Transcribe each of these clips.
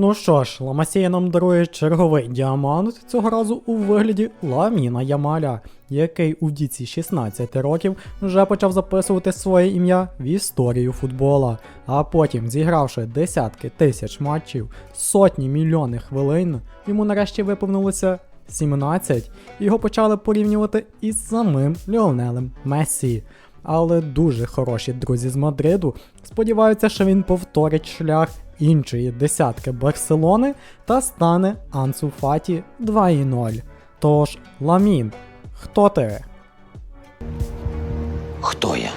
Ну що ж, Ламасія нам дарує черговий діамант, цього разу у вигляді Ламіна Ямаля, який у віці 16 років вже почав записувати своє ім'я в історію футбола, а потім, зігравши десятки тисяч матчів, сотні мільйонів хвилин, йому нарешті виповнилося 17, і його почали порівнювати із самим Ліонелем Мессі. Але дуже хороші друзі з Мадриду сподіваються, що він повторить шлях іншої десятки Барселони та стане Ансу Фаті 2.0. Тож, Ламін, хто ти? Хто я?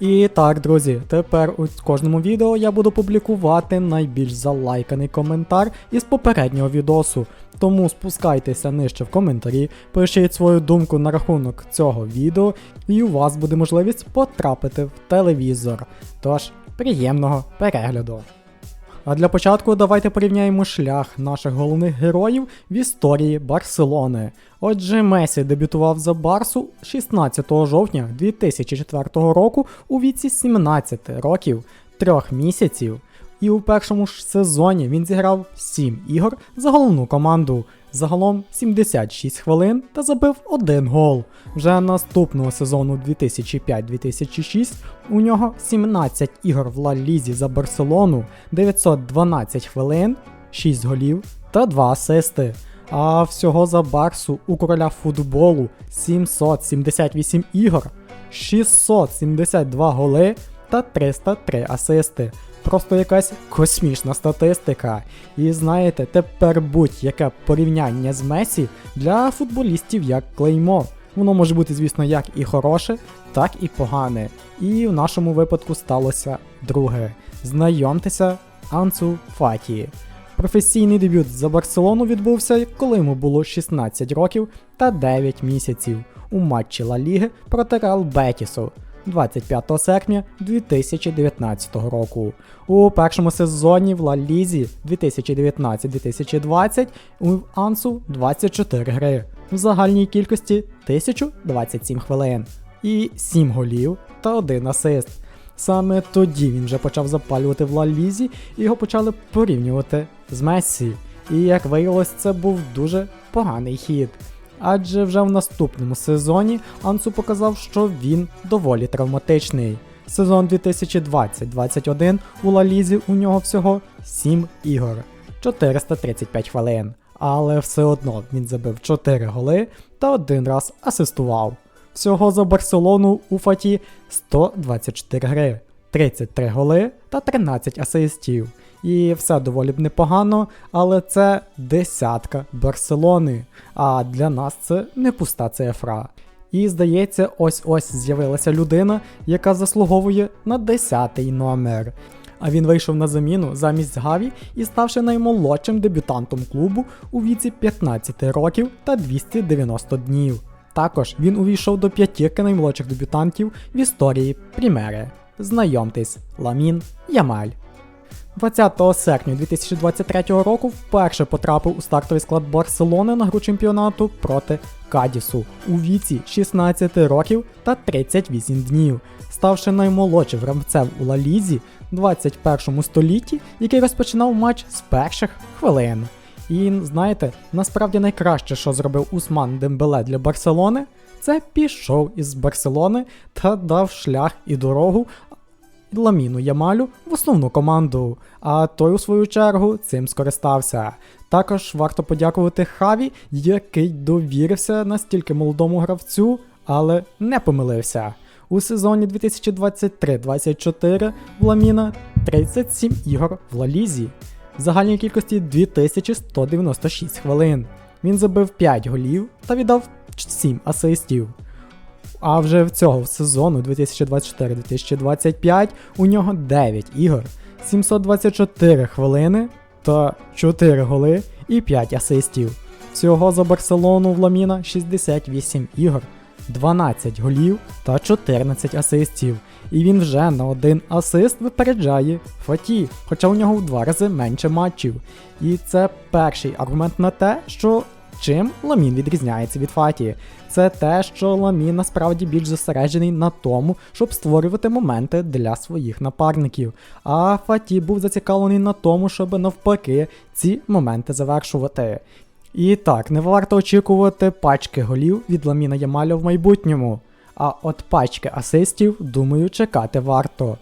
І так, друзі, тепер у кожному відео я буду публікувати найбільш залайканий коментар із попереднього відосу. Тому спускайтеся нижче в коментарі, пишіть свою думку на рахунок цього відео, і у вас буде можливість потрапити в телевізор. Тож, приємного перегляду! А для початку давайте порівняємо шлях наших головних героїв в історії Барселони. Отже, Месі дебютував за Барсу 16 жовтня 2004 року у віці 17 років, 3 місяців. І у першому ж сезоні він зіграв 7 ігор за головну команду. Загалом 76 хвилин та забив один гол. Вже наступного сезону 2005-2006 у нього 17 ігор в Ла Лізі за Барселону, 912 хвилин, 6 голів та 2 асисти. А всього за Барсу у короля футболу 778 ігор, 672 голи та 303 асисти. Просто якась космічна статистика. І знаєте, тепер будь-яке порівняння з Месі для футболістів як клеймо. Воно може бути, звісно, як і хороше, так і погане. І в нашому випадку сталося друге. Знайомтеся, Ансу Фаті. Професійний дебют за Барселону відбувся, коли йому було 16 років та 9 місяців у матчі Ла Ліги проти Реал Бетісу 25 серпня 2019 року. У першому сезоні в Ла Лізі 2019-2020 у Ансу 24 гри в загальній кількості 1027 хвилин і 7 голів та 1 асист. Саме тоді він вже почав запалювати в Ла Лізі і його почали порівнювати з Мессі. І як виявилось, це був дуже поганий хід. Адже вже в наступному сезоні Ансу показав, що він доволі травматичний. Сезон 2020-21 у Ла Лізі у нього всього 7 ігор, 435 хвилин. Але все одно він забив 4 голи та один раз асистував. Всього за Барселону у Фаті 124 гри, 33 голи та 13 асистів. І все доволі б непогано, але це десятка Барселони. А для нас це не пуста цифра. І здається, ось-ось з'явилася людина, яка заслуговує на 10-й номер. А він вийшов на заміну замість Гаві і ставши наймолодшим дебютантом клубу у віці 15 років та 290 днів. Також він увійшов до п'ятірки наймолодших дебютантів в історії Прімери. Знайомтесь, Ламін Ямаль. 20 серпня 2023 року вперше потрапив у стартовий склад Барселони на гру чемпіонату проти Кадісу у віці 16 років та 38 днів, ставши наймолодшим гравцем у Ла Лізі в 21 столітті, який розпочинав матч з перших хвилин. І знаєте, насправді найкраще, що зробив Усман Дембеле для Барселони, це пішов із Барселони та дав шлях і дорогу Ламіну Ямалю в основну команду, а той, у свою чергу, цим скористався. Також варто подякувати Хаві, який довірився настільки молодому гравцю, але не помилився. У сезоні 2023-24 в Ламіна 37 ігор в Лалізі, в загальній кількості 2196 хвилин. Він забив 5 голів та віддав 7 асистів. А вже в цього сезону 2024-2025 у нього 9 ігор, 724 хвилини та 4 голи і 5 асистів. Всього за Барселону в Ламіна 68 ігор, 12 голів та 14 асистів. І він вже на один асист випереджає Фаті, хоча у нього в два рази менше матчів. І це перший аргумент на те, що Чим Ламін відрізняється від Фаті? Це те, що Ламін насправді більш зосереджений на тому, щоб створювати моменти для своїх напарників. А Фаті був зацікавлений на тому, щоб навпаки ці моменти завершувати. І так, не варто очікувати пачки голів від Ламіна Ямаля в майбутньому. А от пачки асистів, думаю, чекати варто.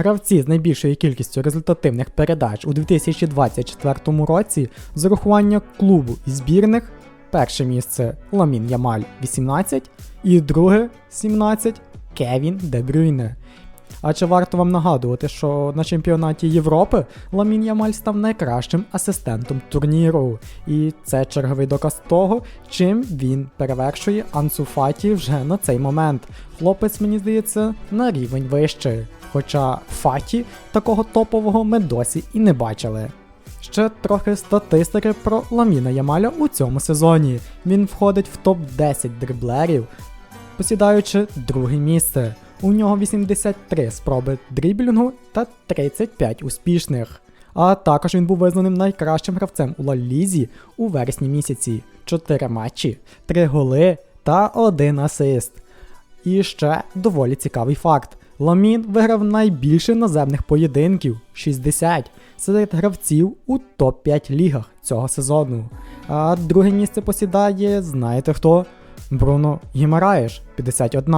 Гравці з найбільшою кількістю результативних передач у 2024 році з урахування клубу і збірних перше місце Ламін Ямаль 18 і друге 17 Кевін Де Брюйне. А чи варто вам нагадувати, що на чемпіонаті Європи Ламін Ямаль став найкращим асистентом турніру, і це черговий доказ того, чим він перевершує Ансу Фаті вже на цей момент. Хлопець, мені здається, на рівень вище. Хоча Фаті такого топового ми досі і не бачили. Ще трохи статистики про Ламіна Ямаля у цьому сезоні. Він входить в топ-10 дриблерів, посідаючи друге місце. У нього 83 спроби дріблінгу та 35 успішних. А також він був визнаним найкращим гравцем у Ла Лізі у вересні місяці. 4 матчі, 3 голи та 1 асист. І ще доволі цікавий факт. Ламін виграв найбільше наземних поєдинків 60 серед гравців у топ-5 лігах цього сезону. А друге місце посідає, знаєте хто? Бруно Гімараєш 51.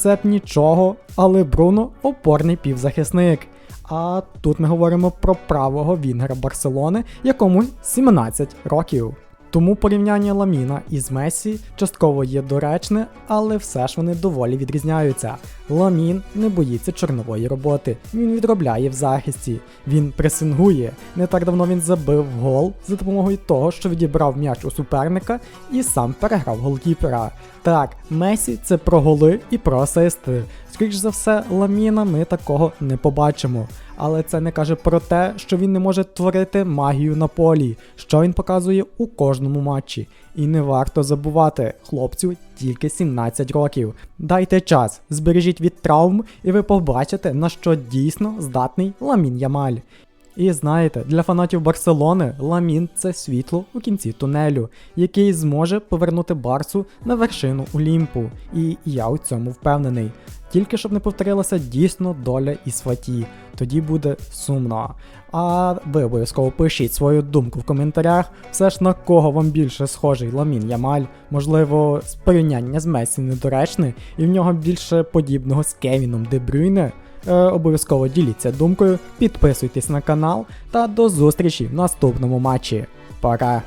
Це б нічого, але Бруно опорний півзахисник. А тут ми говоримо про правого Вінгера Барселони, якому 17 років. Тому порівняння Ламіна із Месі частково є доречне, але все ж вони доволі відрізняються. Ламін не боїться чорнової роботи, він відробляє в захисті, він пресингує. Не так давно він забив гол за допомогою того, що відібрав м'яч у суперника і сам переграв голкіпера. Так, Месі це про голи і про асисти. Скоріш за все, Ламіна ми такого не побачимо. Але це не каже про те, що він не може творити магію на полі, що він показує у кожному матчі. І не варто забувати, хлопцю тільки 17 років. Дайте час, збережіть від травм, і ви побачите, на що дійсно здатний Ламін Ямаль. І знаєте, для фанатів Барселони Ламін це світло у кінці тунелю, який зможе повернути Барсу на вершину Олімпу. І я у цьому впевнений. Тільки щоб не повторилася дійсно доля із Фаті, тоді буде сумно. А ви обов'язково пишіть свою думку в коментарях, все ж на кого вам більше схожий Ламін Ямаль, можливо, з порівняння з Месі недоречне, і в нього більше подібного з Кевіном Де Брюйне. Е, обов'язково діліться думкою, підписуйтесь на канал та до зустрічі в наступному матчі. Пока!